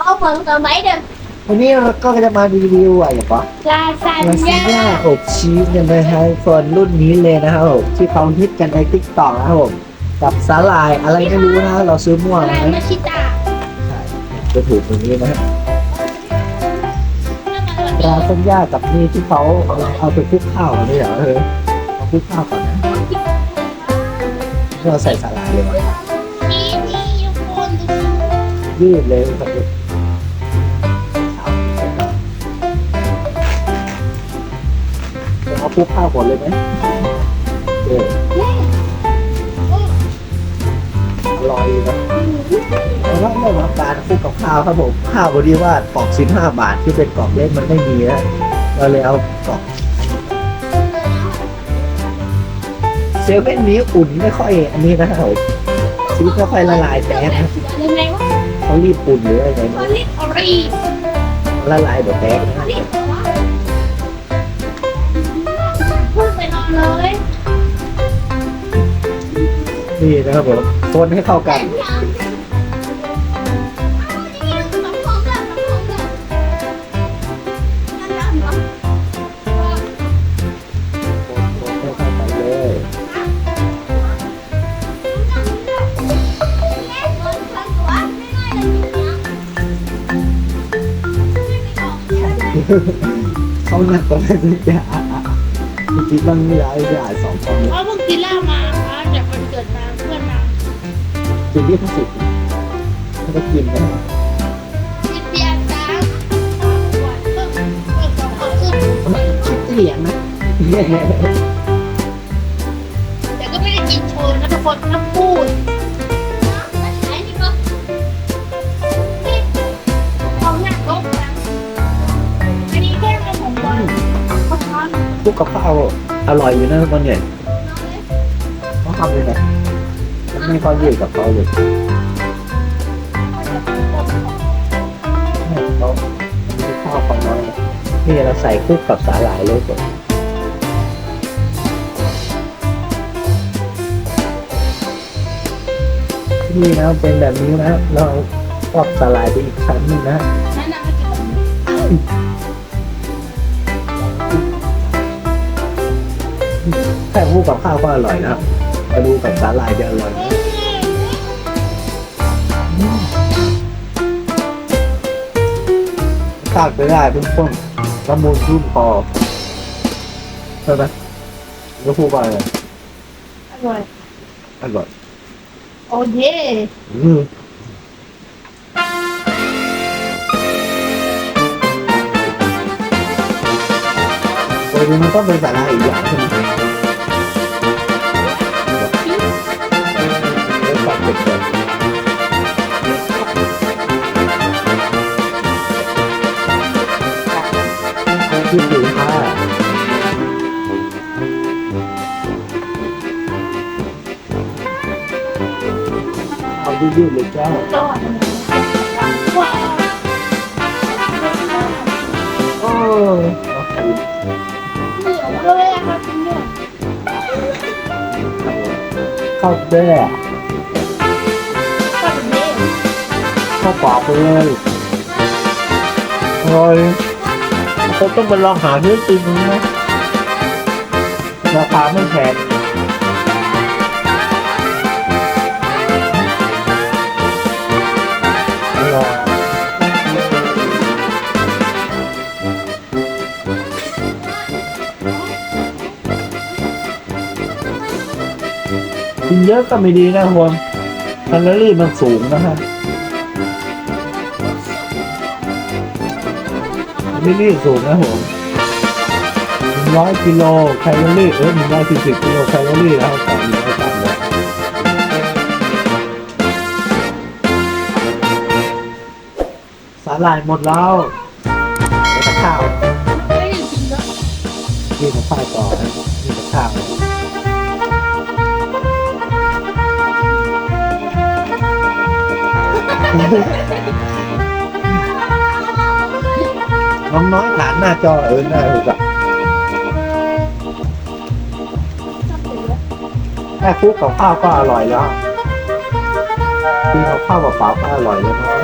Có phần tờ mấy đêm วันนี้เราก็จะมารีวิวอะไรปะ La ลาซานญ่า Sanya อบชีสกันเลยครับส่วนรุ่นนี้เลยนะครับผมที่เขาฮิตกันในทิกตอกนะครับผมกับสาหร่ายอะไรไม่รู้นะเราซื้อมั่วนะ La Machita จะถูกตรงนี้นะลาซานญ่ากับนี่ที่เขาเอาไปคลุกข้าวนี่เหรอเออเอาคลุกข้าวก่อนนะเราใส่สาหร่ายเลยวะ Ini yung fundo ยืดเลยครับ คลุกข้าวก่อนเลยไหมเอออร่อยนะแล้วเรื่องของการคลุกกับข้าวครับผมข้าวพอดีว่ากล่องสิบห้าบาทที่เป็นกล่องเล็กมันไม่มีนะเราเลยเอากล่องเซเว่นนี้อุ่นไม่ค่อยอันนี้นะครับผมชีสไม่ค่อยละลายแตกนะเขารีบอุ่นหรืออะไรไม่รู้ Palit ori ละลายแบบแตกนะ นี่นะครับผมคนให้เข้ากัน คนให้เข้ากันเลยเขาหนักกว่านั้นนิดเดียวอะอะจริงๆบางเวลาจะอ่านสองคนเพราะเพิ่งกินเหล้ามา กินที่เขาสิบไม่ได้กินนะกินเบียร์จ้าวันเพิ่งเพิ่งสองคนขึ้นคิดเสียงนะแต่ก็ไม่ได้กินโชว์นะทุกคนนะพูดของหนักลบนะอันนี้แค่เป็นของบอลเขาทำพวกกับข้าวอร่อยอยู่นะตอนเนี่ยเขาทำเลยนะมัน ไม่ค่อยยืดกับเขาเลยเขาไม่ชอบของน้อยนี่เราใส่คลุกกับสาหร่ายเลยก่อนนี่นะเป็นแบบนี้นะเราครอบสาหร่ายไปอีกชั้นนึงนะแค่คู่กับข้าวก็อร่อยนะ ครับมาดูกกับสาหร่ายจะอร่อยนะขาดไปได้เพิ่งต้นละมุนรุ่นพอใช่ไหมแล้วพูดไรอร่อยอร่อยโอเยอืมโอ้ยมันต้องเป็นสาหร่ายอีกอย่างใช่ไหม ที่ดูค่ะเอายืดๆเลยจ้าจอดว้าวโอ้เหนียวเลยข้าได้เลยอะก็เป็นเย่เข้าปากไปเลยอร่อย เขาต้องไปลองหาเนื้อจริงนะราคาไม่แพงกินเยอะก็ไม่ดีนะคุณแคลอรี่มันสูงนะฮะ แคลอรี่สูงนะผมหนึ่งร้อยกิโลแคลอรี่เออหนึ่งร้อยสี่สิบกิโลแคลอรี่แล้วต่อหนึ่งร้อยกรัมเลยสาหร่ายหมดแล้วเดี๋ยวข้าวไม่ได้กินแล้วกินกับข้าวต่อนะกินกับข้าว น้องน้อยฐานหน้าจอเออหน้าถูกอะแค่คุกกับข้าวก็อร่อยแล้วกินกับข้าวเปล่าๆก็อร่อยแล้วเนาะ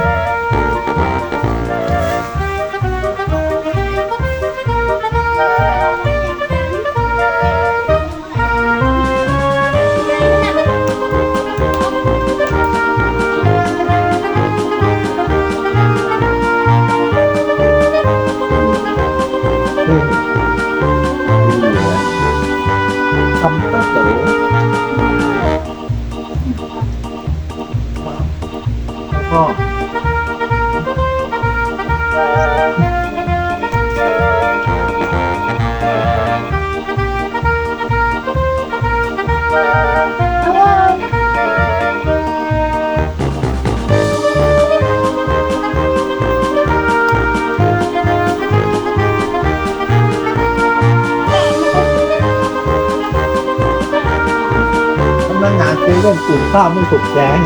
พนักงานเซเว่นปลูมข้าวไม่สุกแจ้ง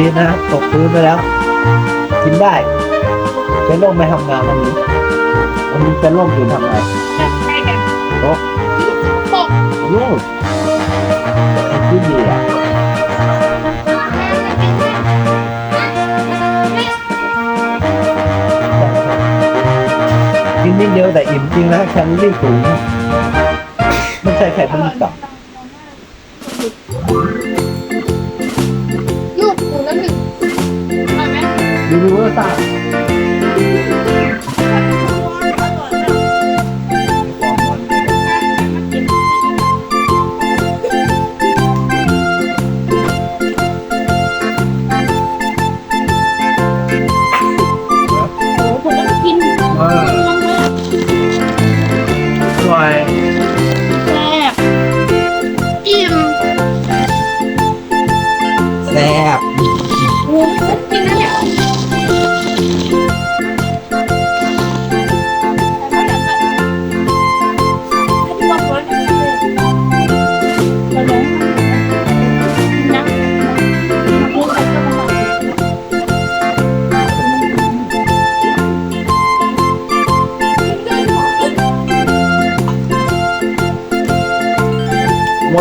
ดีนะตกพื้นไปแล้ว กินได้ใช้ร่มไม่ทำงานอันนี้อันนี้เป็นร่มอยู่ทำไงโอ้ลูกที่ดีอะกินนิดเดียวแต่อิ่มจริงนะแคลอรี่สูงไม่ใช่แค่ทั้งกับ ยู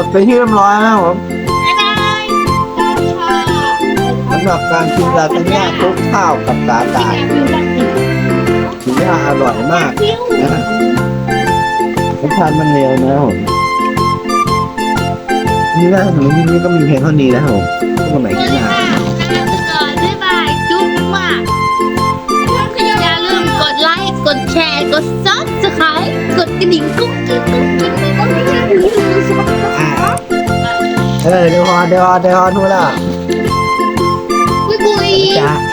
ดไปที่เรียบร้อยแล้วครับผมบ๊ายบายค่ะสำหรับการกินลาซานญ่าคลุกข้าวกับสาหร่ายถือว่าอร่อยมากคิ้วนะฮะรสชาติมันเร็วนะครับผมนี่นะหนูนี่นี่ก็มีเพียงเท่านี้นะครับผมพบกันใหม่คลิปหน้าก่อนบ๊ายบายจุ๊บมากอย่าลืมกดไลค์ กดแชร์ กดซับสไครต์กดกระดิ่งกุ๊กกิ๊กกุ๊กกิ๊กไม่ต้ อเดี๋ยวฮอนเดี๋ยวฮอนเดี๋ยวฮอนนู่นล่ะ ปุ้ยปุ้ย